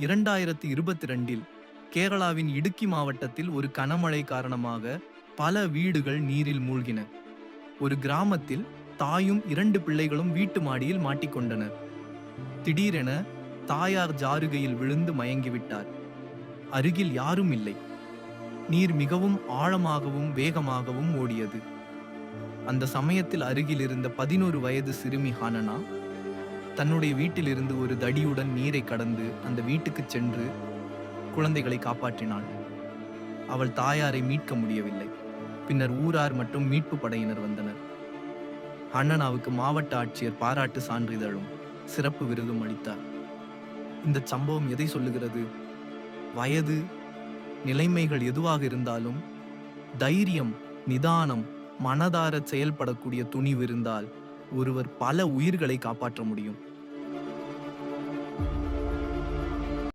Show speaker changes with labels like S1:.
S1: இரண்டாயிரத்தி இருபத்தி ரெண்டில் கேரளாவின் இடுக்கி மாவட்டத்தில் ஒரு கனமழை காரணமாக பல வீடுகள் நீரில் மூழ்கின. ஒரு கிராமத்தில் தாயும் இரண்டு பிள்ளைகளும் வீட்டு மாடியில் மாட்டிக்கொண்டனர். திடீரென தாயார் ஜாருகையில் விழுந்து மயங்கிவிட்டார். அருகில் யாரும் இல்லை. நீர் மிகவும் ஆழமாகவும் வேகமாகவும் ஓடியது. அந்த சமயத்தில் அருகில் இருந்த பதினோரு வயது சிறுமி ஹானனா தன்னுடைய வீட்டிலிருந்து ஒரு தடியுடன் நீரை கடந்து அந்த வீட்டுக்குச் சென்று குழந்தைகளை காப்பாற்றினாள். அவள் தாயாரை மீட்க முடியவில்லை. பின்னர் ஊரார் மற்றும் மீட்பு படையினர் வந்தனர். அண்ணனாவுக்கு மாவட்ட ஆட்சியர் பாராட்டு சான்றிதழும் சிறப்பு விருதும் அளித்தார். இந்த சம்பவம் எதை சொல்லுகிறது? வயது நிலைமைகள் எதுவாக இருந்தாலும் தைரியம் நிதானம் மனதார செயல்படக்கூடிய துணிவு இருந்தால் ஒருவர் பல உயிர்களை காப்பாற்ற முடியும்.